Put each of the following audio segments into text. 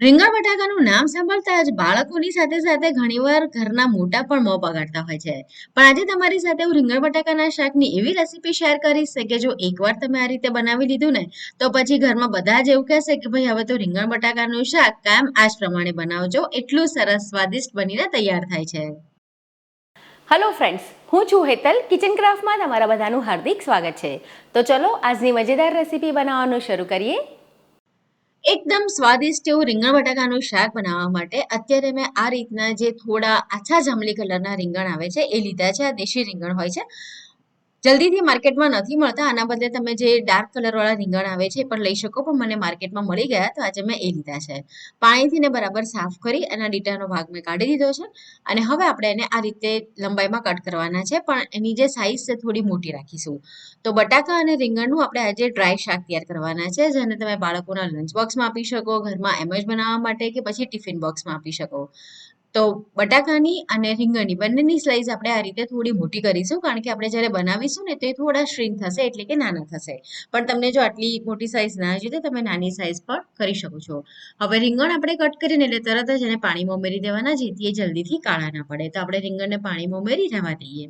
રીંગણ બટાકાનું નામ સાંભળતા જ બાળકોની સાથે સાથે ઘણીવાર ઘરના મોટા પણ મોં બગાડતા હોય છે. પણ આજે તમારી સાથે હું રીંગણ બટાકાના શાકની એવી રેસીપી શેર કરીશ કે જો એકવાર તમે આ રીતે બનાવી લીધું ને, તો પછી ઘરમાં બધા જ એવું કહેશે કે ભાઈ, હવે તો રીંગણ બટાકાનું શાક કાયમ આ જ પ્રમાણે બનાવજો. એટલું સરસ સ્વાદિષ્ટ બનીને તૈયાર થાય છે. હલો ફ્રેન્ડ્સ હું છું હેતલ કિચન ક્રાફ્ટમાં તમારા બધાનું હાર્દિક સ્વાગત છે. તો ચલો આજની મજેદાર રેસીપી બનાવવાનું શરૂ કરીએ. એકદમ સ્વાદિષ્ટ એવું રીંગણ બટાકાનું શાક બનાવવા માટે અત્યારે મેં આ રીતના જે થોડા આછા જાંબલી કલરના રીંગણ આવે છે, એ લીધા છે. આ દેશી રીંગણ હોય છે. જલ્દીથી માર્કેટમાં નથી મળતા. આના બદલે તમે જે ડાર્ક કલરવાળા રીંગણ આવે છે એ પણ લઈ શકો, પણ મને માર્કેટમાં મળી ગયા તો આજે મેં એ લીધા છે. પાણીથી ને બરાબર સાફ કરી એના ડીટાનો ભાગ મેં કાઢી દીધો છે અને હવે આપણે એને આ રીતે લંબાઈમાં કટ કરવાના છે, પણ એની જે સાઇઝ છે થોડી મોટી રાખીશું. તો બટાકા અને રીંગણનું આપણે આજે ડ્રાય શાક તૈયાર કરવાના છે, જેને તમે બાળકોના લંચ બોક્સમાં આપી શકો, ઘરમાં એમ જ બનાવવા માટે કે પછી ટિફિન બોક્સમાં આપી શકો. તો બટાકાની અને રીંગણની બંનેની સ્લાઈસ આપણે આ રીતે થોડી મોટી કરીશું, કારણ કે આપણે જ્યારે બનાવીશું ને તો એ થોડા શ્રિંક થશે એટલે કે નાના થશે. પણ તમને જો આટલી મોટી સાઇઝ ના જોઈએ તો તમે નાની સાઇઝ પણ કરી શકો છો. હવે રીંગણ આપણે કટ કરીને એટલે તરત જ એને પાણીમાં ઉમેરી દેવાના, જેથી એ જલ્દીથી કાળા ના પડે. તો આપણે રીંગણને પાણીમાં ઉમેરી રહેવા દઈએ.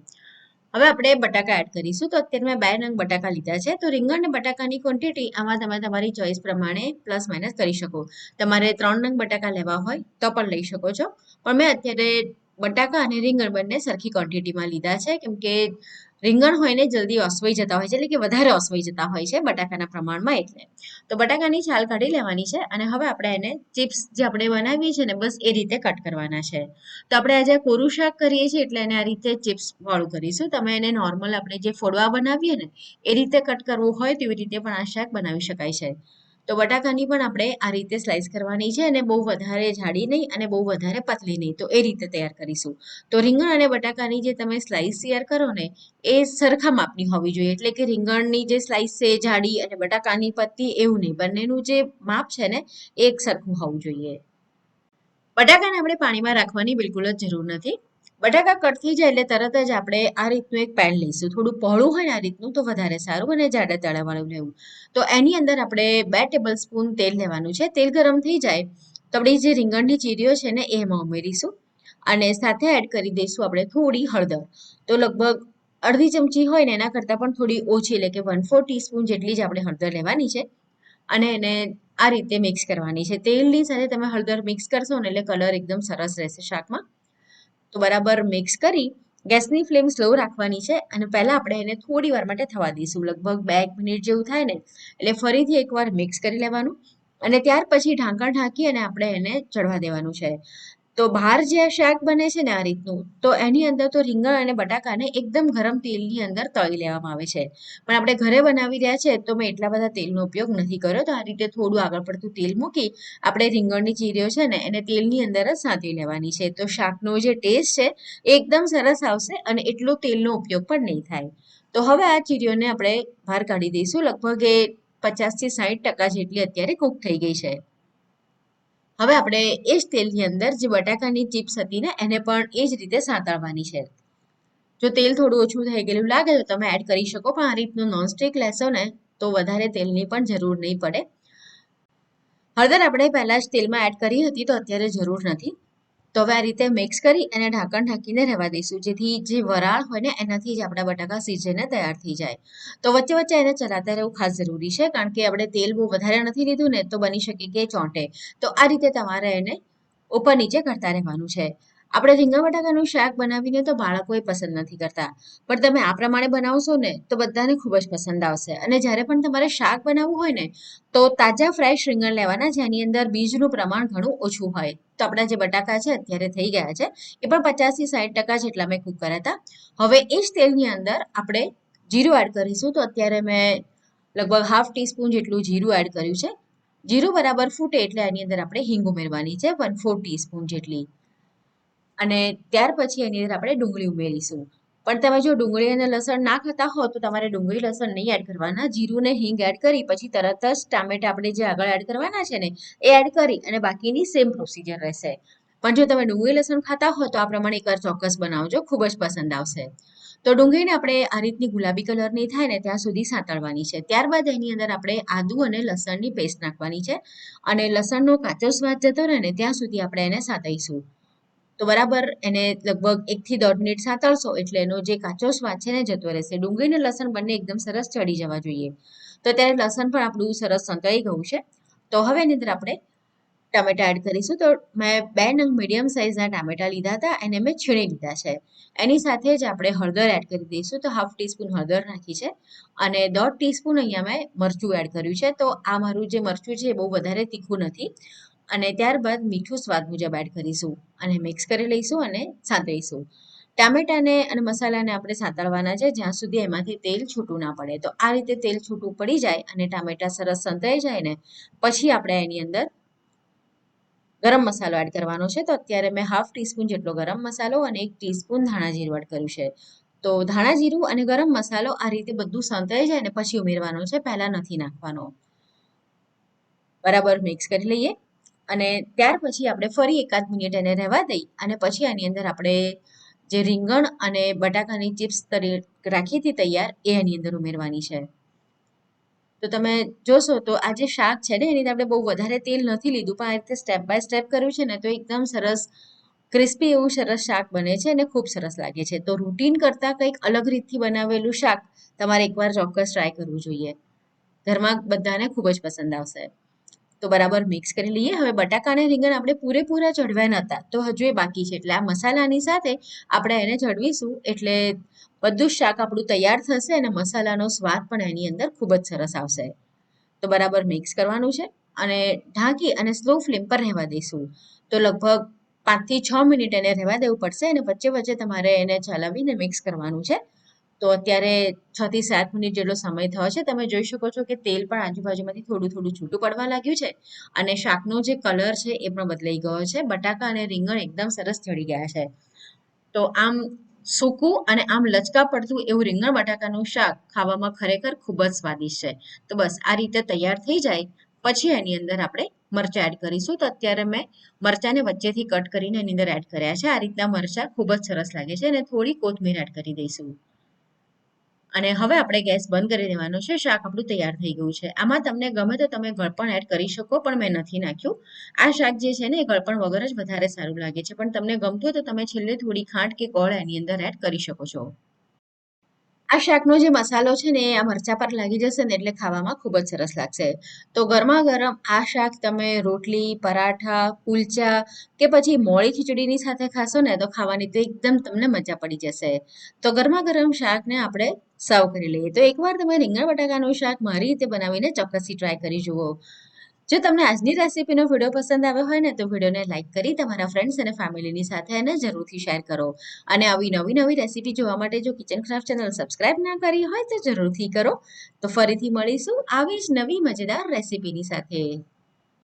હવે આપણે બટાકા એડ કરીશું. તો અત્યારે મેં બે નંગ બટાકા લીધા છે. તો રીંગણ અને બટાકાની ક્વોન્ટિટી આમાં તમે તમારી ચોઈસ પ્રમાણે પ્લસ માઇનસ કરી શકો. તમારે ત્રણ નંગ બટાકા લેવા હોય તો પણ લઈ શકો છો. પણ મેં અત્યારે બટાકા અને રીંગણ બંને સરખી ક્વોન્ટિટીમાં લીધા છે. કેમ કે રીંગણ હોય ને જલ્દી ઓસવાઈ જતા હોય છે, એટલે કે વધારે ઓસવાઈ જતા હોય છે બટાકાના પ્રમાણમાં એટલે. તો બટાકાની છાલ કાઢી લેવાની છે અને હવે આપણે એને ચિપ્સ જે આપણે બનાવીએ છીએ ને, બસ એ રીતે કટ કરવાના છે. તો આપણે આજે કોરું શાક કરીએ છીએ એટલે એને આ રીતે ચિપ્સ વાળું કરીશું. તમે એને નોર્મલ આપણે જે ફોડવા બનાવીએ ને, એ રીતે કટ કરવું હોય તેવી રીતે પણ આ શાક બનાવી શકાય છે. તો બટાકાની પણ આપણે આ રીતે સ્લાઇસ કરવાની છે અને બહુ વધારે જાડી નહીં અને બહુ વધારે પતલી નહીં. તો એ રીતે તૈયાર કરીશું. તો રીંગણ અને બટાકાની જે તમે સ્લાઇસ તૈયાર કરો ને, એ સરખા માપની હોવી જોઈએ. એટલે કે રીંગણની જે સ્લાઇસ છે જાડી અને બટાકાની પતલી એવું નહીં. બંનેનું જે માપ છે ને, એ એક સરખું હોવું જોઈએ. બટાકાને આપણે પાણીમાં રાખવાની બિલકુલ જ જરૂર નથી. બટાકા કટ થઈ જાય એટલે તરત જ આપણે આ રીતનું એક પેન લઈશું. થોડું પહોળું હોય ને આ રીતનું તો વધારે સારું અને જાડા તળાવાળું લેવું. તો એની અંદર આપણે બે ટેબલ સ્પૂન તેલ લેવાનું છે. તેલ ગરમ થઈ જાય તો આપણે જે રીંગણની ચીરીઓ છે ને એમાં ઉમેરીશું અને સાથે એડ કરી દઈશું આપણે થોડી હળદર. તો લગભગ અડધી ચમચી હોય ને એના કરતાં પણ થોડી ઓછી એટલે કે વન ફોર ટીસ્પૂન જેટલી જ આપણે હળદર લેવાની છે અને એને આ રીતે મિક્સ કરવાની છે. તેલની સાથે તમે હળદર મિક્સ કરશો ને એટલે કલર એકદમ સરસ રહેશે શાકમાં. તો બરાબર મિક્સ કરી ગેસની ફ્લેમ સ્લો રાખવાની છે અને પહેલાં આપણે એને થોડી વાર માટે થવા દઈશું. લગભગ બે એક મિનિટ જેવું થાય ને, એટલે ફરીથી એકવાર મિક્સ કરી લેવાનું અને ત્યાર પછી ઢાંકણ ઢાંકી અને આપણે એને ચડવા દેવાનું છે. તો બહાર જે શાક બને છે ને આ રીતનું, તો એની અંદર તો રીંગણ અને બટાકાને એકદમ ગરમ તેલની અંદર તળી લેવામાં આવે છે. પણ આપણે ઘરે બનાવી રહ્યા છે, તો મેં એટલા બધા તેલનો ઉપયોગ નથી કર્યો, તો આ રીતે થોડું આગળ પડતું તેલ મૂકી આપણે રીંગણની ચીરીઓ છે ને, એને તેલની અંદર જ સાંતી લેવાની છે. તો શાકનો જે ટેસ્ટ છે, એ એકદમ સરસ આવશે અને એટલો તેલનો ઉપયોગ પણ નહીં થાય. તો હવે આ ચીરીઓને આપણે બહાર કાઢી દઈશું. લગભગ એ પચાસથી સાઠ ટકા જેટલી અત્યારે કૂક થઈ ગઈ છે. હવે આપણે એ જ તેલની અંદર જે બટાકાની ચિપ્સ હતી ને, એને પણ એ જ રીતે સાંતળવાની છે. જો તેલ થોડું ઓછું થઈ ગયેલું લાગે તો તમે એડ કરી શકો, પણ આ રીતનું નોનસ્ટિક લેશો ને, તો વધારે તેલની પણ જરૂર નહીં પડે. હળદર આપણે પહેલાં જ તેલમાં એડ કરી હતી, તો અત્યારે જરૂર નથી. તો હવે આ રીતે મિક્સ કરી અને ઢાંકણ ઢાંકીને રહેવા દઈશું. જેથી જે વરાળ હોય ને, એનાથી જ આપણા બટાકા સીઝીને તૈયાર થઈ જાય. તો વચ્ચે વચ્ચે એને ચલાતા રહેવું ખાસ જરૂરી છે, કારણ કે આપણે તેલ બહુ વધારે નથી લીધું ને, તો બની શકે કે ચોંટે. તો આ રીતે તમારે એને ઉપર નીચે કરતા રહેવાનું છે. આપણે રીંગણ બટાકાનું શાક બનાવીને તો બાળકોએ પસંદ નથી કરતા. પણ તમે આ પ્રમાણે બનાવશો ને તો બધાને ખૂબ જ પસંદ આવશે. અને જ્યારે પણ તમારે શાક બનાવવું હોય ને, તો તાજા ફ્રેશ રીંગણ લેવાના, જેની અંદર બીજનું પ્રમાણ ઘણું ઓછું હોય. તો આપણા જે બટાકા છે, અત્યારે થઈ ગયા છે, એ પણ પચાસથી સાઠ ટકા જેટલા મેં કૂક કર્યા હતા. હવે એ જ તેલની અંદર આપણે જીરું એડ કરીશું. તો અત્યારે મેં લગભગ હાફ ટીસ્પૂન જેટલું જીરું એડ કર્યું છે. જીરું બરાબર ફૂટે એટલે એની અંદર આપણે હિંગ ઉમેરવાની છે વન ફોર ટીસ્પૂન જેટલી. અને ત્યાર પછી એની અંદર આપણે ડુંગળી ઉમેરીશું. પણ તમે જો ડુંગળી અને લસણ ના ખાતા હો, તો તમારે ડુંગળી, લસણ નહીં એડ કરવાના. જીરું ને હિંગ એડ કરી, પછી તરત જ ટામેટા આપણે જે આગળ એડ કરવાના છે ને, એ એડ કરી અને બાકીની સેમ પ્રોસિજર રહેશે. પણ જો તમે ડુંગળી, લસણ ખાતા હો, તો આ પ્રમાણે એકવાર ચોક્કસ બનાવજો. ખૂબ જ પસંદ આવશે. તો ડુંગળીને આપણે આ રીતની ગુલાબી કલરની થાય ને, ત્યાં સુધી સાંતળવાની છે. ત્યારબાદ એની અંદર આપણે આદુ અને લસણની પેસ્ટ નાખવાની છે. અને લસણનો કાચો સ્વાદ જતો રહે ને, ત્યાં સુધી આપણે એને સાંતળીશું. તો બરાબર એને લગભગ એકથી દોઢ મિનિટ સાંતળશો એટલે એનો જે કાચો સ્વાદ છે ને જતો રહેશે. ડુંગળી અને લસણ બંને એકદમ સરસ ચડી જવા જોઈએ. તો ત્યારે લસણ પણ આપણું સરસ સંતળાઈ ગયું છે. તો હવે એની અંદર આપણે ટામેટા એડ કરીશું. તો મેં બે નંગ મીડિયમ સાઇઝના ટામેટા લીધા હતા એને મેં છીણી લીધા છે. એની સાથે જ આપણે હળદર એડ કરી દઈશું. તો હાફ ટીસ્પૂન હળદર નાખી છે અને દોઢ ટીસ્પૂન અહીંયા મેં મરચું એડ કર્યું છે. તો આ મારું જે મરચું છે એ બહુ વધારે તીખું નથી. અને ત્યારબાદ મીઠું સ્વાદ મુજબ એડ કરીશું. અને મિક્સ કરી લઈશું અને સાંતળીશું. ટામેટાને અને મસાલાને આપણે સાંતળવાના છે, જ્યાં સુધી એમાંથી તેલ છૂટું ના પડે. તો આ રીતે તેલ છૂટું પડી જાય અને ટામેટા સરસ સંતળાઈ જાય ને, પછી આપણે એની અંદર ગરમ મસાલો એડ કરવાનો છે. તો અત્યારે મેં હાફ ટીસ્પૂન જેટલો ગરમ મસાલો અને એક ટીસ્પૂન ધાણા જીરું એડ કર્યું છે. તો ધાણા જીરું અને ગરમ મસાલો આ રીતે બધું સંતળાઈ જાય ને, પછી ઉમેરવાનો છે. પહેલાં નથી નાખવાનો. બરાબર મિક્સ કરી લઈએ. અને ત્યાર પછી આપણે ફરી એકાદ મિનિટ એને રહેવા દઈ અને પછી આની અંદર આપણે જે રીંગણ અને બટાકાની ચિપ્સ રાખી હતી તૈયાર, એ એની અંદર ઉમેરવાની છે. તો તમે જોશો તો આ જે શાક છે ને, એની આપણે બહુ વધારે તેલ નથી લીધું, પણ આ રીતે સ્ટેપ બાય સ્ટેપ કર્યું છે ને, તો એકદમ સરસ ક્રિસ્પી એવું સરસ શાક બને છે અને ખૂબ સરસ લાગે છે. તો રૂટીન કરતાં કંઈક અલગ રીતથી બનાવેલું શાક તમારે એકવાર ચોક્કસ ટ્રાય કરવું જોઈએ. ઘરમાં બધાને ખૂબ જ પસંદ આવશે. તો બરાબર મિક્સ કરી લઈએ. હવે બટાકા અને રીંગણ આપણે પૂરેપૂરા ચડવ્યા નહોતા તો હજુ એ બાકી છે. એટલે આ મસાલાની સાથે આપણે એને ચડવીશું એટલે બધું શાક આપણું તૈયાર થશે અને મસાલાનો સ્વાદ પણ એની અંદર ખૂબ જ સરસ આવશે. તો બરાબર મિક્સ કરવાનું છે. અને ઢાંકી અને સ્લો ફ્લેમ પર રહેવા દઈશું. તો લગભગ પાંચથી છ મિનિટ એને રહેવા દેવું પડશે અને વચ્ચે વચ્ચે તમારે એને ચલાવીને મિક્સ કરવાનું છે. તો અત્યારે છ થી સાત મિનિટ જેટલો સમય થયો છે, તમે જોઈ શકો છો કે તેલ પણ આજુબાજુમાંથી થોડું થોડું છૂટું પડવા લાગ્યું છે અને શાકનો જે કલર છે એ પણ બદલાઈ ગયો છે, બટાકા અને રીંગણ એકદમ સરસ ચડી ગયા છે. તો આમ સૂકું અને આમ લચકા પડતું એવું રીંગણ બટાકાનું શાક ખાવામાં ખરેખર ખૂબ જ સ્વાદિષ્ટ છે. તો બસ આ રીતે તૈયાર થઈ જાય, પછી એની અંદર આપણે મરચાં એડ કરીશું. તો અત્યારે મેં મરચાંને વચ્ચેથી કટ કરીને એની અંદર એડ કર્યા છે. આ રીતના મરચાં ખૂબ જ સરસ લાગે છે અને થોડી કોથમીર એડ કરી દઈશું. અને હવે આપણે ગેસ બંધ કરી દેવાનો છે, શાક આપણું તૈયાર થઈ ગયું છે. આમાં તમને ગમે તો તમે ગળપણ એડ કરી શકો, પણ મેં નથી નાખ્યું. આ શાક જે છે ને, એ ગળપણ વગર જ વધારે સારું લાગે છે. પણ તમને ગમતું હોય તો તમે છેલ્લે થોડી ખાંડ કે ગોળ એની અંદર એડ કરી શકો છો. આ શાકનો જે મસાલો છે ને, એ આ મરચા પર લાગી જશે ને, એટલે ખાવામાં ખૂબ જ સરસ લાગશે. તો ગરમા ગરમ આ શાક તમે રોટલી, પરાઠા, કુલચા કે પછી મોળી ખીચડીની સાથે ખાશો ને, તો ખાવાની તો એકદમ તમને મજા પડી જશે. તો ગરમા ગરમ શાકને આપણે સર્વ કરી લઈએ. તો એકવાર તમે રીંગણ બટાકાનું શાક મારી રીતે બનાવીને ચોક્કસથી ટ્રાય કરી જુઓ. જો તમને આજની રેસીપીનો વીડિયો પસંદ આવ્યો હોય ને, તો વિડીયોને લાઇક કરી તમારા ફ્રેન્ડ્સ અને ફેમિલીની સાથે એને જરૂરથી શેર કરો. અને આવી નવી નવી રેસીપી જોવા માટે જો કિચન ક્રાફ્ટ ચેનલ સબસ્ક્રાઇબ ના કરી હોય તો જરૂરથી કરો. તો ફરીથી મળીશું આવી જ નવી મજેદાર રેસીપીની સાથે.